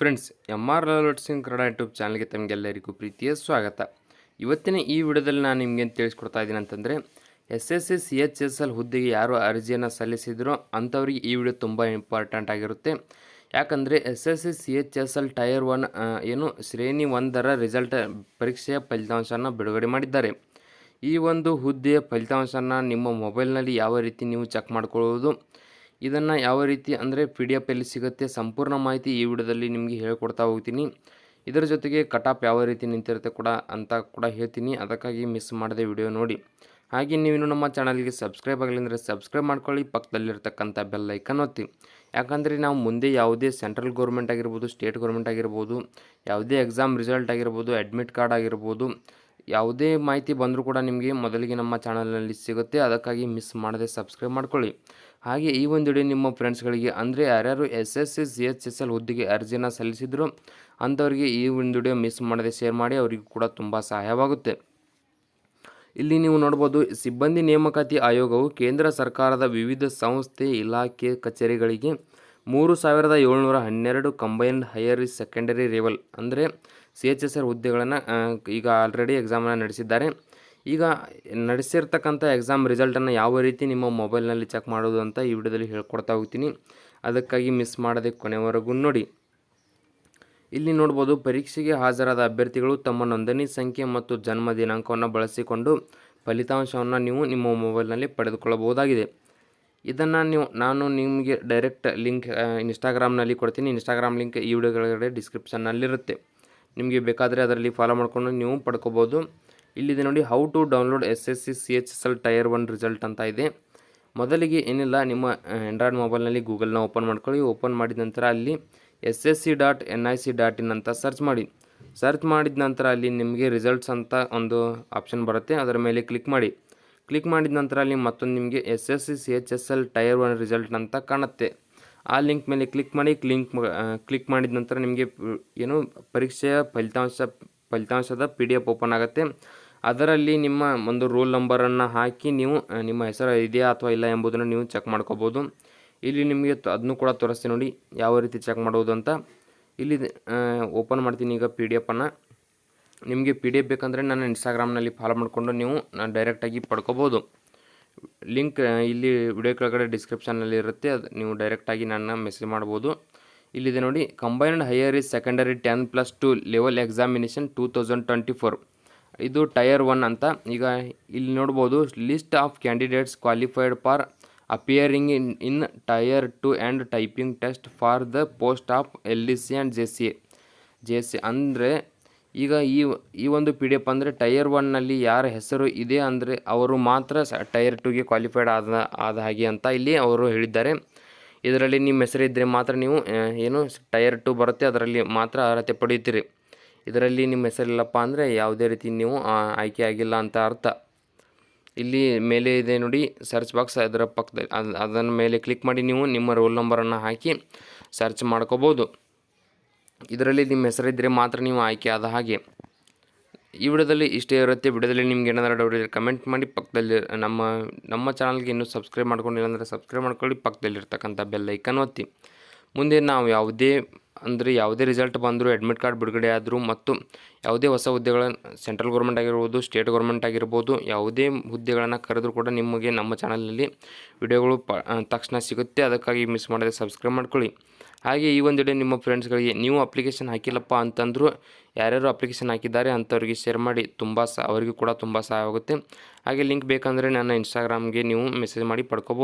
Friends M R Singh Kannada YouTube ಚಾನಲ್ಗೆ ತಮಗೆಲ್ಲರಿಗೂ ಪ್ರೀತಿಯ ಸ್ವಾಗತ. ಇವತ್ತಿನ ಈ ವಿಡಿಯೋದಲ್ಲಿ ನಾನು ನಿಮಗೆ ತಿಳಿಸ್ಕೊಡ್ತಾ ಇದ್ದೀನಿ ಅಂತಂದರೆ S S S C H S L ಹುದ್ದೆಗೆ ಯಾರು ಅರ್ಜಿಯನ್ನು ಸಲ್ಲಿಸಿದ್ರೋ ಅಂಥವ್ರಿಗೆ ಈ ವಿಡಿಯೋ ತುಂಬ ಇಂಪಾರ್ಟೆಂಟ್ ಆಗಿರುತ್ತೆ. ಯಾಕಂದರೆ S S S C H S L tier one ಏನು ಶ್ರೇಣಿ ಒಂದರ ರಿಸಲ್ಟ್ ಪರೀಕ್ಷೆಯ ಫಲಿತಾಂಶನ ಬಿಡುಗಡೆ ಮಾಡಿದ್ದಾರೆ. ಈ ಒಂದು ಹುದ್ದೆಯ ಫಲಿತಾಂಶನ ನಿಮ್ಮ ಮೊಬೈಲ್ನಲ್ಲಿ ಯಾವ ರೀತಿ ನೀವು ಚೆಕ್ ಮಾಡ್ಕೊಳ್ಳೋದು ಇದನ್ನು ಯಾವ ರೀತಿ ಅಂದರೆ ಪಿ ಡಿ ಎಫಲ್ಲಿ ಸಿಗುತ್ತೆ ಸಂಪೂರ್ಣ ಮಾಹಿತಿ ಈ ವಿಡಿಯೋದಲ್ಲಿ ನಿಮಗೆ ಹೇಳ್ಕೊಡ್ತಾ ಹೋಗ್ತೀನಿ. ಇದರ ಜೊತೆಗೆ ಕಟಾಪ್ ಯಾವ ರೀತಿ ನಿಂತಿರುತ್ತೆ ಕೂಡ ಅಂತ ಕೂಡ ಹೇಳ್ತೀನಿ. ಅದಕ್ಕಾಗಿ ಮಿಸ್ ಮಾಡದೆ ವಿಡಿಯೋ ನೋಡಿ. ಹಾಗೆ ನೀವು ನಮ್ಮ ಚಾನಲ್ಗೆ ಸಬ್ಸ್ಕ್ರೈಬ್ ಆಗಲಿ ಅಂದರೆ ಸಬ್ಸ್ಕ್ರೈಬ್ ಮಾಡ್ಕೊಳ್ಳಿ. ಪಕ್ಕದಲ್ಲಿರ್ತಕ್ಕಂಥ ಬೆಲ್ ಐಕನ್ ಒತ್ತಿ. ಯಾಕಂದರೆ ನಾವು ಮುಂದೆ ಯಾವುದೇ ಸೆಂಟ್ರಲ್ ಗೌರ್ಮೆಂಟ್ ಆಗಿರ್ಬೋದು ಸ್ಟೇಟ್ ಗೌರ್ಮೆಂಟ್ ಆಗಿರ್ಬೋದು, ಯಾವುದೇ ಎಕ್ಸಾಮ್ ರಿಸಲ್ಟ್ ಆಗಿರ್ಬೋದು ಅಡ್ಮಿಟ್ ಕಾರ್ಡ್ ಆಗಿರ್ಬೋದು ಯಾವುದೇ ಮಾಹಿತಿ ಬಂದರೂ ಕೂಡ ನಿಮಗೆ ಮೊದಲಿಗೆ ನಮ್ಮ ಚಾನಲ್ನಲ್ಲಿ ಸಿಗುತ್ತೆ. ಅದಕ್ಕಾಗಿ ಮಿಸ್ ಮಾಡದೆ ಸಬ್ಸ್ಕ್ರೈಬ್ ಮಾಡ್ಕೊಳ್ಳಿ. ಹಾಗೆ ಈ ಒಂದು ವಿಡಿಯೋ ನಿಮ್ಮ ಫ್ರೆಂಡ್ಸ್ಗಳಿಗೆ ಅಂದರೆ ಯಾರ್ಯಾರು S S S C H S L ಹುದ್ದೆಗೆ ಅರ್ಜಿನ ಸಲ್ಲಿಸಿದ್ರು ಅಂಥವರಿಗೆ ಈ ಒಂದು ವಿಡಿಯೋ ಮಿಸ್ ಮಾಡದೆ ಶೇರ್ ಮಾಡಿ, ಅವರಿಗೂ ಕೂಡ ತುಂಬ ಸಹಾಯವಾಗುತ್ತೆ. ಇಲ್ಲಿ ನೀವು ನೋಡ್ಬೋದು, ಸಿಬ್ಬಂದಿ ನೇಮಕಾತಿ ಆಯೋಗವು ಕೇಂದ್ರ ಸರ್ಕಾರದ ವಿವಿಧ ಸಂಸ್ಥೆ, ಇಲಾಖೆ ಕಚೇರಿಗಳಿಗೆ ಮೂರು ಸಾವಿರದ ಏಳ್ನೂರ ಹನ್ನೆರಡು ಕಂಬೈನ್ಡ್ ಹೈಯರ್ ಸೆಕೆಂಡರಿ ಲೆವೆಲ್ ಅಂದರೆ ಸಿ ಎಚ್ ಎಸ್ ಆರ್ ಹುದ್ದೆಗಳನ್ನು ಈಗ ಆಲ್ರೆಡಿ ಎಕ್ಸಾಮನ್ನು ನಡೆಸಿದ್ದಾರೆ. ಈಗ ನಡೆಸಿರ್ತಕ್ಕಂಥ ಎಕ್ಸಾಮ್ ರಿಸಲ್ಟನ್ನು ಯಾವ ರೀತಿ ನಿಮ್ಮ ಮೊಬೈಲ್ನಲ್ಲಿ ಚೆಕ್ ಮಾಡೋದು ಅಂತ ಈ ವಿಡಿಯೋದಲ್ಲಿ ಹೇಳ್ಕೊಡ್ತಾ ಹೋಗ್ತೀನಿ. ಅದಕ್ಕಾಗಿ ಮಿಸ್ ಮಾಡದೆ ಕೊನೆವರೆಗೂ ನೋಡಿ. ಇಲ್ಲಿ ನೋಡ್ಬೋದು, ಪರೀಕ್ಷೆಗೆ ಹಾಜರಾದ ಅಭ್ಯರ್ಥಿಗಳು ತಮ್ಮ ನೋಂದಣಿ ಸಂಖ್ಯೆ ಮತ್ತು ಜನ್ಮ ದಿನಾಂಕವನ್ನು ಬಳಸಿಕೊಂಡು ಫಲಿತಾಂಶವನ್ನು ನೀವು ನಿಮ್ಮ ಮೊಬೈಲ್ನಲ್ಲಿ ಪಡೆದುಕೊಳ್ಳಬಹುದಾಗಿದೆ. ಇದನ್ನು ನೀವು, ನಾನು ನಿಮಗೆ ಡೈರೆಕ್ಟ್ ಲಿಂಕ್ ಇನ್ಸ್ಟಾಗ್ರಾಮ್ನಲ್ಲಿ ಕೊಡ್ತೀನಿ. ಇನ್ಸ್ಟಾಗ್ರಾಮ್ ಲಿಂಕ್ ಈ ವಿಡಿಯೋಗಳಗಡೆ ಡಿಸ್ಕ್ರಿಪ್ಷನ್ನಲ್ಲಿರುತ್ತೆ ನಿಮಗೆ ಬೇಕಾದರೆ ಅದರಲ್ಲಿ ಫಾಲೋ ಮಾಡಿಕೊಂಡು ನೀವು ಪಡ್ಕೋಬೋದು. ಇಲ್ಲಿದೆ ನೋಡಿ how to download S S C C H S L tier one result ಅಂತ ಇದೆ. ಮೊದಲಿಗೆ ಏನಿಲ್ಲ, ನಿಮ್ಮ ಆ್ಯಂಡ್ರಾಯ್ಡ್ ಮೊಬೈಲ್ನಲ್ಲಿ ಗೂಗಲ್ನ ಓಪನ್ ಮಾಡ್ಕೊಳ್ಳಿ. ಓಪನ್ ಮಾಡಿದ ನಂತರ ಅಲ್ಲಿ S S C dot N I C dot in ಅಂತ ಸರ್ಚ್ ಮಾಡಿ. ಸರ್ಚ್ ಮಾಡಿದ ನಂತರ ಅಲ್ಲಿ ನಿಮಗೆ ರಿಸಲ್ಟ್ಸ್ ಅಂತ ಒಂದು ಆಪ್ಷನ್ ಬರುತ್ತೆ. ಅದರ ಮೇಲೆ ಕ್ಲಿಕ್ ಮಾಡಿ. ಕ್ಲಿಕ್ ಮಾಡಿದ ನಂತರ ಅಲ್ಲಿ ಮತ್ತೊಂದು ನಿಮಗೆ S S C C H S L tier one result ಅಂತ ಕಾಣುತ್ತೆ. ಆ ಲಿಂಕ್ ಮೇಲೆ ಕ್ಲಿಕ್ ಮಾಡಿ, ಕ್ಲಿಂಕ್ ಕ್ಲಿಕ್ ಮಾಡಿದ ನಂತರ ನಿಮಗೆ ಏನು ಪರೀಕ್ಷೆಯ ಫಲಿತಾಂಶ, ಫಲಿತಾಂಶದ ಪಿ ಡಿ ಎಫ್ ಓಪನ್ ಆಗುತ್ತೆ. ಅದರಲ್ಲಿ ನಿಮ್ಮ ಒಂದು ರೋಲ್ ನಂಬರನ್ನು ಹಾಕಿ ನೀವು ನಿಮ್ಮ ಹೆಸರು ಇದೆಯಾ ಅಥವಾ ಇಲ್ಲ ಎಂಬುದನ್ನು ನೀವು ಚೆಕ್ ಮಾಡ್ಕೋಬೋದು. ಇಲ್ಲಿ ನಿಮಗೆ ಅದನ್ನು ಕೂಡ ತೋರಿಸ್ತೀನಿ ನೋಡಿ, ಯಾವ ರೀತಿ ಚೆಕ್ ಮಾಡೋದು ಅಂತ. ಇಲ್ಲಿ ಓಪನ್ ಮಾಡ್ತೀನಿ ಈಗ ಪಿ ಡಿ ಎಫನ್ನು ನಿಮಗೆ ಪಿ ಡಿ ಎಫ್ ಬೇಕಂದರೆ ನಾನು ಇನ್ಸ್ಟಾಗ್ರಾಮ್ನಲ್ಲಿ ಫಾಲೋ ಮಾಡಿಕೊಂಡು ನೀವು ನಾನು ಡೈರೆಕ್ಟಾಗಿ ಪಡ್ಕೋಬೋದು. ಲಿಂಕ್ ಇಲ್ಲಿ ವಿಡಿಯೋ ಕೆಳಗಡೆ ಡಿಸ್ಕ್ರಿಪ್ಷನಲ್ಲಿ ಇರುತ್ತೆ. ಅದು ನೀವು ಡೈರೆಕ್ಟಾಗಿ ನನ್ನ ಮೆಸೇಜ್ ಮಾಡ್ಬೋದು. ಇಲ್ಲಿದೆ ನೋಡಿ combined higher is secondary ten plus two level examination two thousand twenty four ಇದು ಟಯರ್ ಒನ್ ಅಂತ. ಈಗ ಇಲ್ಲಿ ನೋಡ್ಬೋದು list of candidates qualified for appearing in in tier two and typing test for the post of L D C and J C A J C ಅಂದರೆ ಈಗ ಈ ಈ ಒಂದು ಪಿ ಡಿ ಎಫ್ ಅಂದರೆ ಟೈಯರ್ ಒನ್ನಲ್ಲಿ ಯಾರ ಹೆಸರು ಇದೆ ಅಂದರೆ ಅವರು ಮಾತ್ರ ಸ ಟೈಯರ್ ಟುಗೆ ಕ್ವಾಲಿಫೈಡ್ ಆದ ಆದ ಹಾಗೆ ಅಂತ ಇಲ್ಲಿ ಅವರು ಹೇಳಿದ್ದಾರೆ. ಇದರಲ್ಲಿ ನಿಮ್ಮ ಹೆಸರಿದ್ದರೆ ಮಾತ್ರ ನೀವು ಏನು ಟೈಯರ್ ಟು ಬರುತ್ತೆ, ಅದರಲ್ಲಿ ಮಾತ್ರ ಅರ್ಹತೆ ಪಡೆಯುತ್ತೀರಿ. ಇದರಲ್ಲಿ ನಿಮ್ಮ ಹೆಸರಿಲ್ಲಪ್ಪ ಅಂದರೆ ಯಾವುದೇ ರೀತಿ ನೀವು ಆಯ್ಕೆ ಆಗಿಲ್ಲ ಅಂತ ಅರ್ಥ. ಇಲ್ಲಿ ಮೇಲೆ ಇದೆ ನೋಡಿ ಸರ್ಚ್ ಬಾಕ್ಸ್ ಅದರ ಪಕ್ಕದಲ್ಲಿ ಅದು, ಅದನ್ನು ಮೇಲೆ ಕ್ಲಿಕ್ ಮಾಡಿ ನೀವು ನಿಮ್ಮ ರೋಲ್ ನಂಬರನ್ನು ಹಾಕಿ ಸರ್ಚ್ ಮಾಡ್ಕೋಬೋದು. ಇದರಲ್ಲಿ ನಿಮ್ಮ ಹೆಸರಿದ್ದರೆ ಮಾತ್ರ ನೀವು ಆಯ್ಕೆ ಆದ ಹಾಗೆ. ಈ ವಿಡಿಯೋದಲ್ಲಿ ಇಷ್ಟೇ ಇರುತ್ತೆ. ವಿಡಿಯೋದಲ್ಲಿ ನಿಮ್ಗೆ ಏನಾದರೂ ಡೌಟ್ ಇದ್ದರೆ ಕಮೆಂಟ್ ಮಾಡಿ. ಪಕ್ಕದಲ್ಲಿ ನಮ್ಮ ನಮ್ಮ ಚಾನಲ್ಗೆ ಇನ್ನೂ ಸಬ್ಸ್ಕ್ರೈಬ್ ಮಾಡ್ಕೊಂಡಿಲ್ಲ ಅಂದರೆ ಸಬ್ಸ್ಕ್ರೈಬ್ ಮಾಡ್ಕೊಳ್ಳಿ. ಪಕ್ಕದಲ್ಲಿರ್ತಕ್ಕಂಥ ಬೆಲ್ಲೈಕನ್ ಒತ್ತಿ. ಮುಂದೆ ನಾವು ಯಾವುದೇ ಅಂದರೆ ಯಾವುದೇ ರಿಸಲ್ಟ್ ಬಂದರೂ ಅಡ್ಮಿಟ್ ಕಾರ್ಡ್ ಬಿಡುಗಡೆ ಆದರೂ ಮತ್ತು ಯಾವುದೇ ಹೊಸ ಹುದ್ದೆಗಳ ಸೆಂಟ್ರಲ್ ಗೌರ್ಮೆಂಟ್ ಆಗಿರ್ಬೋದು ಸ್ಟೇಟ್ ಗೌರ್ಮೆಂಟ್ ಆಗಿರ್ಬೋದು, ಯಾವುದೇ ಹುದ್ದೆಗಳನ್ನು ಕರೆದರೂ ಕೂಡ ನಿಮಗೆ ನಮ್ಮ ಚಾನಲಲ್ಲಿ ವಿಡಿಯೋಗಳು ಪ ತಕ್ಷಣ ಸಿಗುತ್ತೆ. ಅದಕ್ಕಾಗಿ ಮಿಸ್ ಮಾಡದೆ ಸಬ್ಸ್ಕ್ರೈಬ್ ಮಾಡ್ಕೊಳ್ಳಿ. ಹಾಗೆ ಈ ಒಂದೆಡೆ ನಿಮ್ಮ ಫ್ರೆಂಡ್ಸ್ಗಳಿಗೆ ನೀವು ಅಪ್ಲಿಕೇಶನ್ ಹಾಕಿಲ್ಲಪ್ಪ ಅಂತಂದರೂ ಯಾರ್ಯಾರು ಅಪ್ಲಿಕೇಶನ್ ಹಾಕಿದ್ದಾರೆ ಅಂಥವ್ರಿಗೆ ಶೇರ್ ಮಾಡಿ, ತುಂಬ ಸಹ ಅವರಿಗೂ ಕೂಡ ತುಂಬ ಸಹಾಯವಾಗುತ್ತೆ ಹಾಗೆ ಲಿಂಕ್ ಬೇಕಂದರೆ ನನ್ನ ಇನ್ಸ್ಟಾಗ್ರಾಮ್ಗೆ ನೀವು ಮೆಸೇಜ್ ಮಾಡಿ ಪಡ್ಕೋಬೋದು.